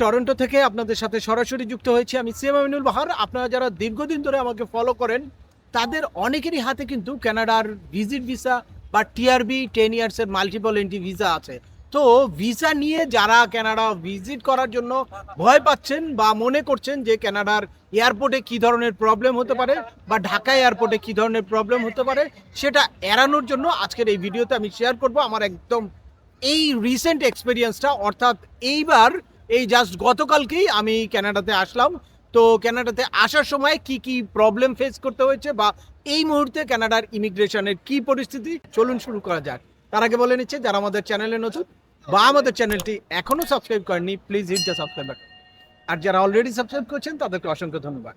Toronto থেকে আপনাদের সাথে সরাসরি যুক্ত হয়েছি আমি সিএম আমিনুল বাহার। আপনারা যারা দীর্ঘদিন ধরে আমাকে ফলো করেন, তাদের অনেকেরই হাতে কিন্তু কানাডার ভিজিট ভিসা বা টিআরবি টেন ইয়ার্সের মাল্টিপল এন্ট্রি ভিসা আছে। তো ভিসা নিয়ে যারা কানাডা ভিজিট করার জন্য ভয় পাচ্ছেন বা মনে করছেন যে কানাডার এয়ারপোর্টে কি ধরনের প্রবলেম হতে পারে বা ঢাকা এয়ারপোর্টে কি ধরনের প্রবলেম হতে পারে, সেটা এড়ানোর জন্য আজকের এই ভিডিওতে আমি শেয়ার করব। আমার একদম এই রিসেন্ট এক্সপিরিয়েন্সটা অর্থাৎ এইবার এই জাস্ট গতকালকেই আমি ক্যানাডাতে আসলাম। তো ক্যানাডাতে আসার সময় কি কি প্রবলেম ফেস করতে হয়েছে বা এই মুহূর্তে ক্যানাডার ইমিগ্রেশনের কি পরিস্থিতি? চলুন শুরু করা যাক। তার আগে বলে নিচ্ছে, যারা আমাদের চ্যানেলে নতুন বা আমাদের চ্যানেলটি এখনও সাবস্ক্রাইব করেনি প্লিজ হিট দ্য সাবস্ক্রাইব আর যারা অলরেডি সাবস্ক্রাইব করছেন, তাদেরকে অসংখ্য ধন্যবাদ।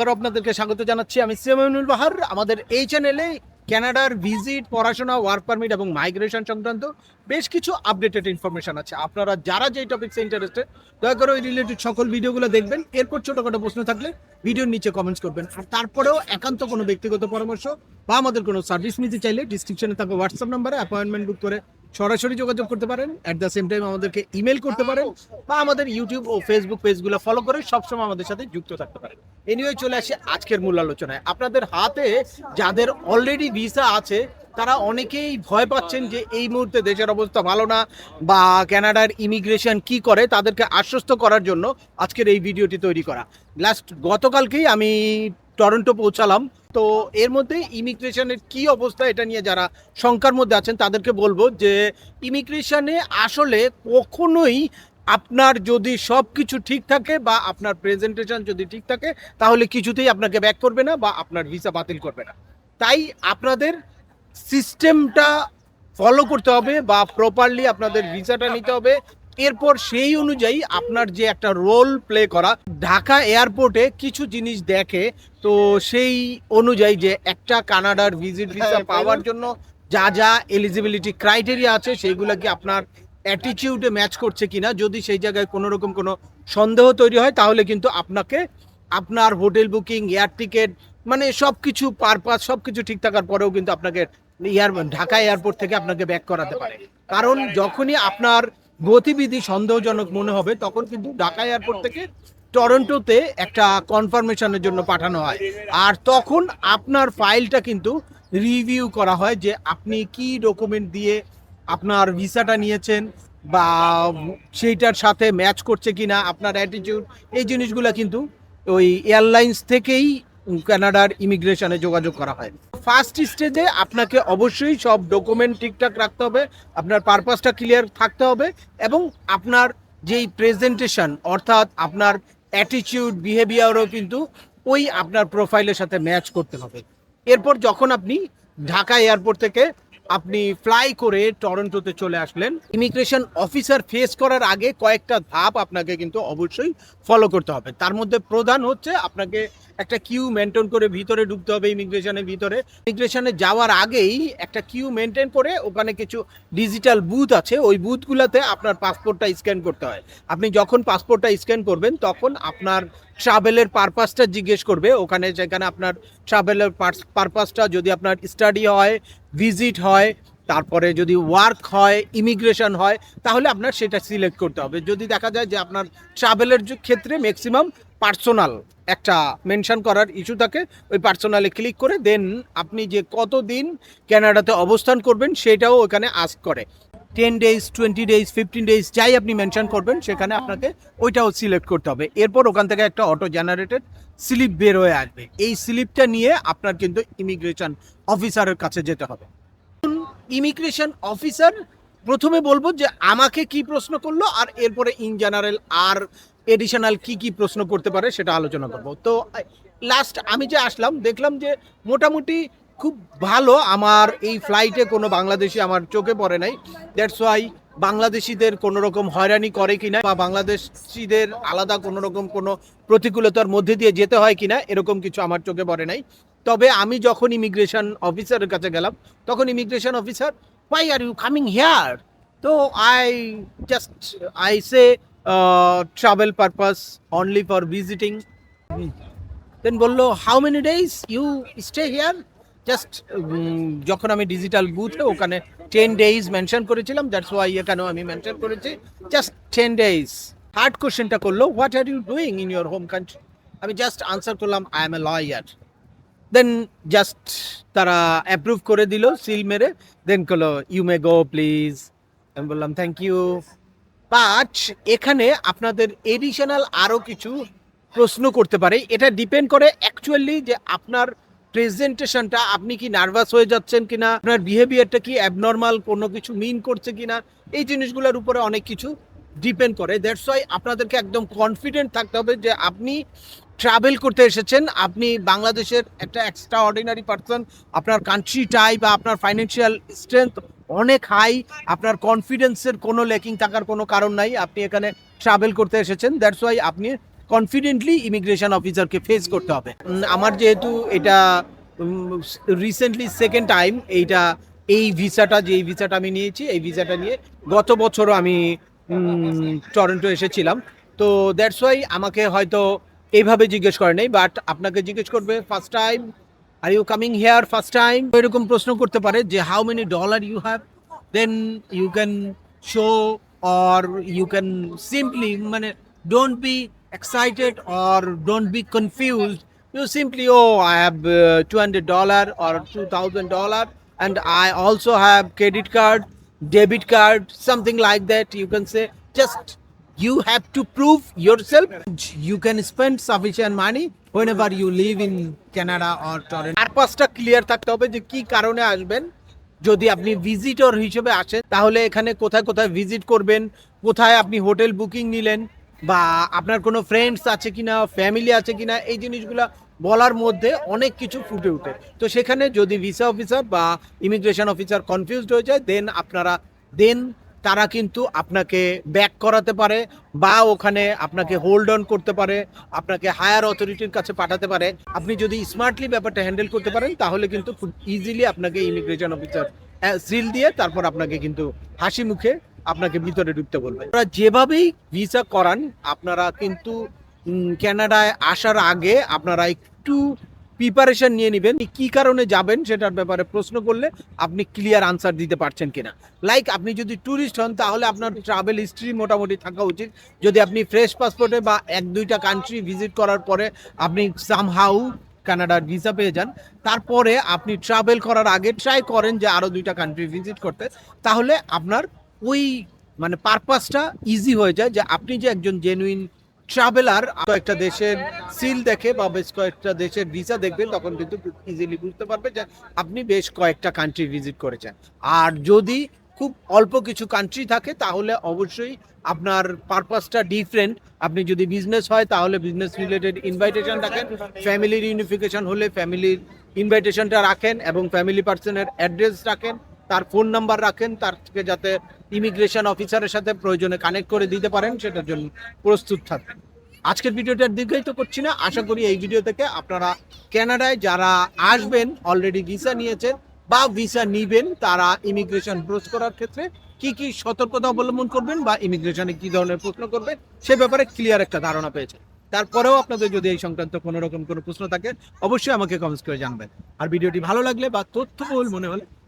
আবার আপনাদেরকে স্বাগত জানাচ্ছি। আমি সিএমনুল বাহার। আমাদের এই চ্যানেলে কানাডার ভিজিট পড়াশোনা ওয়ার্ক পারমিট এবং মাইগ্রেশন সংক্রান্ত বেশ কিছু আপডেটেড ইনফরমেশন আছে। আপনারা যারা যেই টপিক্সে ইন্টারেস্টেড দয়া করে ওই রিলেটেড সকল ভিডিওগুলো দেখবেন। এরপর ছোটোখাটো প্রশ্ন থাকলে ভিডিওর নিচে কমেন্টস করবেন। আর তারপরেও একান্ত কোনো ব্যক্তিগত পরামর্শ বা আমাদের কোনো সার্ভিস নিতে চাইলে ডিসক্রিপশনে থাকা হোয়াটসঅ্যাপ নাম্বারে অ্যাপয়েন্টমেন্ট বুক করে সরাসরি যোগাযোগ করতে পারেন। অ্যাট দ্য সেম টাইম আমাদেরকে ইমেল করতে পারেন বা আমাদের ইউটিউব ও ফেসবুক পেজগুলো ফলো করে সবসময় আমাদের সাথে যুক্ত থাকতে পারেন। এনিওয়ে চলে আসে আজকের মূল আলোচনায়। আপনাদের হাতে যাদের অলরেডি ভিসা আছে, তারা অনেকেই ভয় পাচ্ছেন যে এই মুহূর্তে দেশের অবস্থা ভালো না বা ক্যানাডার ইমিগ্রেশন কি করে, তাদেরকে আশ্বস্ত করার জন্য আজকের এই ভিডিওটি তৈরি করা। লাস্ট গতকালকেই আমি টরন্টো পৌঁছালাম। তো এর মধ্যে ইমিগ্রেশনের কি অবস্থা এটা নিয়ে যারা শঙ্কার মধ্যে আছেন, তাদেরকে বলব যে ইমিগ্রেশনে আসলে কখনোই আপনার যদি সব কিছু ঠিক থাকে বা আপনার প্রেজেন্টেশন যদি ঠিক থাকে, তাহলে কিছুতেই আপনাকে ব্যাক করবে না বা আপনার ভিসা বাতিল করবে না। তাই আপনাদের সিস্টেমটা ফলো করতে হবে বা প্রপারলি আপনাদের ভিসাটা নিতে হবে। এরপর সেই অনুযায়ী আপনার যে একটা রোল প্লে করা ঢাকা এয়ারপোর্টে কিছু জিনিস দেখে তো সেই অনুযায়ী যে একটা কানাডার ভিজিট ভিসা পাওয়ার জন্য যা যা এলিজিবিলিটি ক্রাইটেরিয়া আছে সেইগুলো কি আপনার অ্যাটিটিউডে ম্যাচ করছে কিনা যদি সেই জায়গায় কোনো রকম কোনো সন্দেহ তৈরি হয় তাহলে কিন্তু আপনাকে আপনার হোটেল বুকিং এয়ার টিকেট মানে সব কিছু পারপাস সব কিছু ঠিক থাকার পরেও কিন্তু আপনাকে এয়ার ঢাকা এয়ারপোর্ট থেকে আপনাকে ব্যাক করাতে পারে। কারণ যখনই আপনার গতিবিধি সন্দেহজনক মনে হবে, তখন কিন্তু ঢাকা এয়ারপোর্ট থেকে টরন্টোতে একটা কনফার্মেশনের জন্য পাঠানো হয়। আর তখন আপনার ফাইলটা কিন্তু রিভিউ করা হয় যে আপনি কি ডকুমেন্ট দিয়ে আপনার ভিসাটা নিয়েছেন বা সেইটার সাথে ম্যাচ করছে কিনা, আপনার অ্যাটিটিউড এই জিনিসগুলো কিন্তু ওই এয়ারলাইন্স থেকেই কানাডার ইমিগ্রেশনে যোগাযোগ করা হয়। ফার্স্ট স্টেজে আপনাকে অবশ্যই সব ডকুমেন্ট ঠিকঠাক রাখতে হবে, আপনার পারপাসটা ক্লিয়ার থাকতে হবে এবং আপনার যেই প্রেজেন্টেশন অর্থাৎ আপনার অ্যাটিটিউড বিহেভিয়ারও কিন্তু ওই আপনার প্রোফাইলের সাথে ম্যাচ করতে হবে। এরপর যখন আপনি ঢাকা এয়ারপোর্ট থেকে আপনি ফ্লাই করে টরন্টোতে চলে আসলেন। ইমিগ্রেশন অফিসার ফেস করার আগে কয়েকটা ধাপ আপনাকে কিন্তু অবশ্যই ফলো করতে হবে। তার মধ্যে প্রধান হচ্ছে আপনাকে একটা কিউ মেনটেন করে ভিতরে ঢুকতে হবে ইমিগ্রেশনের ভিতরে। ইমিগ্রেশনে যাওয়ার আগেই একটা কিউ মেনটেন করে ওখানে কিছু ডিজিটাল বুথ আছে। ওই বুথগুলোতে আপনার পাসপোর্টটা স্ক্যান করতে হয়। আপনি যখন পাসপোর্টটা স্ক্যান করবেন, তখন আপনার ট্রাভেলের পারপাসটা জিজ্ঞেস করবে। ওখানে যেখানে আপনার ট্রাভেলের পারপাসটা যদি আপনার স্টাডি হয় ভিজিট হয়, তারপরে যদি ওয়ার্ক হয় ইমিগ্রেশন হয়, তাহলে আপনার সেটা সিলেক্ট করতে হবে। যদি দেখা যায় যে আপনার ট্রাভেলের ক্ষেত্রে ম্যাক্সিমাম পার্সোনাল একটা মেনশন করার ইস্যু থাকে, ওই পার্সোনালে ক্লিক করে দেন আপনি যে কতদিন কানাডাতে অবস্থান করবেন, সেটাও ওখানে আস্ক করে। Ten days twenty days fifteen days যাই আপনি মেনশন করবেন, সেখানে আপনাকে ওইটাও সিলেক্ট করতে হবে। এরপর ওখান থেকে একটা অটো জেনারেটেড স্লিপ বের হয়ে আসবে। এই স্লিপটা নিয়ে আপনার কিন্তু ইমিগ্রেশন অফিসারের কাছে যেতে হবে। ইমিগ্রেশন অফিসার প্রথমে বলব যে আমাকে কি প্রশ্ন করল আর এরপরে ইন জেনারেল আর এডিশনাল কি কি প্রশ্ন করতে পারে সেটা আলোচনা করব। তো লাস্ট আমি যে আসলাম, দেখলাম যে মোটামুটি খুব ভালো। আমার এই ফ্লাইটে কোনো বাংলাদেশি আমার চোখে পড়ে নাই। দ্যাটস ওয়াই বাংলাদেশিদের কোনো রকম হয়রানি করে কিনা বা বাংলাদেশিদের আলাদা কোনো রকম কোনো প্রতিকূলতার মধ্যে দিয়ে যেতে হয় কিনা, এরকম কিছু আমার চোখে পড়ে নাই। তবে আমি যখন ইমিগ্রেশন অফিসারের কাছে গেলাম, তখন immigration officer why are you coming here? তো I just I say travel purpose only for visiting then বলল how many days you stay here just যখন আমি ডিজিটাল বুথে ওখানে টেন ডেইজ মেনশন করেছিলাম দ্যাটস ওয়াই এখানেও আমি মেনশন করেছি। জাস্ট টেন ডেইজ থার্ড কোশ্চেনটা করল what are you doing in your home country আমি জাস্ট আনসার করলাম I am a lawyer then just তারা অ্যাপ্রুভ করে দিল সিল মেরে। দেন করল ইউ মে গো প্লিজ আমি বললাম থ্যাংক ইউ বাট এখানে আপনাদের এডিশনাল আরও কিছু প্রশ্ন করতে পারে। এটা ডিপেন্ড করে অ্যাকচুয়ালি যে আপনার প্রেজেন্টেশনটা আপনি কি নার্ভাস হয়ে যাচ্ছেন কিনা? আপনার বিহেভিয়ারটা কি অ্যাবনর্মাল কোনো কিছু মিন করছে কিনা? এই জিনিসগুলোর উপরে অনেক কিছু ডিপেন্ড করে। দ্যাটস ওয়াই আপনাদেরকে একদম কনফিডেন্ট থাকতে হবে যে আপনি ট্রাভেল করতে এসেছেন। আপনি বাংলাদেশের একটা এক্সট্রা অর্ডিনারি পার্সন আপনার কান্ট্রি টাই বা আপনার ফাইন্যান্সিয়াল স্ট্রেংথ অনেক হাই আপনার কনফিডেন্সের কোনো লেকিং থাকার কোনো কারণ নাই। আপনি এখানে ট্রাভেল করতে এসেছেন। দ্যাটস ওয়াই আপনি কনফিডেন্টলি ইমিগ্রেশন অফিসারকে ফেস করতে হবে। আমার যেহেতু এটা রিসেন্টলি সেকেন্ড টাইম এইটা, এই ভিসাটা যে এই ভিসাটা আমি নিয়েছি, এই ভিসাটা নিয়ে গত বছরও আমি টরেন্টো এসেছিলাম। তো দ্যাটস ওয়াই আমাকে হয়তো এইভাবে জিজ্ঞেস করে নেই বাট আপনাকে জিজ্ঞেস করবে first time are you coming here first time এরকম প্রশ্ন করতে পারে যে how many dollar you have then you can show or you can simply মানে don't be excited or don't be confused you simply oh i have uh, 200 dollar or 2000 and i also have credit card debit card something like that you can say just you have to prove yourself you can spend sufficient money whenever you live in canada or toronto আর পাঁচটা clear থাকতে কারণে আসবেন যদি আপনি visitor হিসেবে আসেন তাহলে এখানে কোথায় কোথায় ভিজিট করবেন কোথায় আপনি হোটেল বুকিং নিলেন বা আপনার কোনো ফ্রেন্ডস আছে কিনা ফ্যামিলি আছে কিনা, এই জিনিসগুলো বলার মধ্যে অনেক কিছু ফুটে ওঠে। তো সেখানে যদি ভিসা অফিসার বা ইমিগ্রেশন অফিসার কনফিউজড হয়ে যায় দেন আপনারা দেন তারা কিন্তু আপনাকে ব্যাক করাতে পারে বা ওখানে আপনাকে হোল্ড অন করতে পারে, আপনাকে হায়ার অথরিটির কাছে পাঠাতে পারে। আপনি যদি স্মার্টলি ব্যাপারটা হ্যান্ডেল করতে পারেন, তাহলে কিন্তু খুব ইজিলি আপনাকে ইমিগ্রেশন অফিসার সিল দিয়ে তারপর আপনাকে কিন্তু হাসি মুখে আপনাকে ভিতরে ঢুকতে বলবে। আপনারা যেভাবেই ভিসা করান আপনারা কিন্তু উম, কানাডায় আসার আগে আপনারা একটু প্রিপারেশন নিয়ে নেবেন কি কারণে যাবেন সেটার ব্যাপারে প্রশ্ন করলে আপনি ক্লিয়ার আনসার দিতে পারছেন কিনা। লাইক আপনি যদি ট্যুরিস্ট হন তাহলে আপনার ট্রাভেল হিস্ট্রি মোটামুটি থাকা উচিত। যদি আপনি ফ্রেশ পাসপোর্টে বা এক দুইটা কান্ট্রি ভিজিট করার পরে আপনি সামহাউ কানাডার ভিসা পেয়ে যান তারপরে আপনি ট্রাভেল করার আগে ট্রাই করেন যে আরও দুইটা কান্ট্রি ভিজিট করতে তাহলে আপনার ওই মানে পারপাসটা ইজি হয়ে যায় যে আপনি যে একজন জেনুইন ট্রাভেলার কয়েকটা দেশের সিল দেখে বা বেশ কয়েকটা দেশের ভিসা দেখবেন, তখন কিন্তু ইজিলি বুঝতে পারবে যে আপনি বেশ কয়েকটা কান্ট্রি ভিজিট করেছেন। আর যদি খুব অল্প কিছু কান্ট্রি থাকে, তাহলে অবশ্যই আপনার পারপাসটা ডিফারেন্ট আপনি যদি বিজনেস হয়, তাহলে বিজনেস রিলেটেড ইনভাইটেশন রাখেন ফ্যামিলির ইউনিফিকেশন হলে ফ্যামিলির ইনভাইটেশনটা রাখেন এবং ফ্যামিলি পার্সনের অ্যাড্রেস রাখেন, তার ফোন নাম্বার রাখেন, তার থেকে যাতে ইমিগ্রেশন অফিসারের সাথে প্রয়োজনে কানেক্ট করে দিতে পারেন, সেটার জন্য প্রস্তুত থাকবেন। আজকের ভিডিওটা দীর্ঘায়িত করছি না। আশা করি এই ভিডিও থেকে আপনারা কানাডায় যারা আসবেন অলরেডি ভিসা নিয়েছেন বা ভিসা নিবেন, তারা ইমিগ্রেশন ব্রোচ করার ক্ষেত্রে কি কি সতর্কতা অবলম্বন করবেন বা ইমিগ্রেশনে কি ধরনের প্রশ্ন করবেন, সে ব্যাপারে ক্লিয়ার একটা ধারণা পেয়েছেন। তারপরেও আপনাদের যদি এই সংক্রান্ত কোনো রকম কোনো প্রশ্ন থাকে, অবশ্যই আমাকে কমেন্টস করে জানবেন। আর ভিডিওটি ভালো লাগলে বা তথ্যবহুল মনে হলে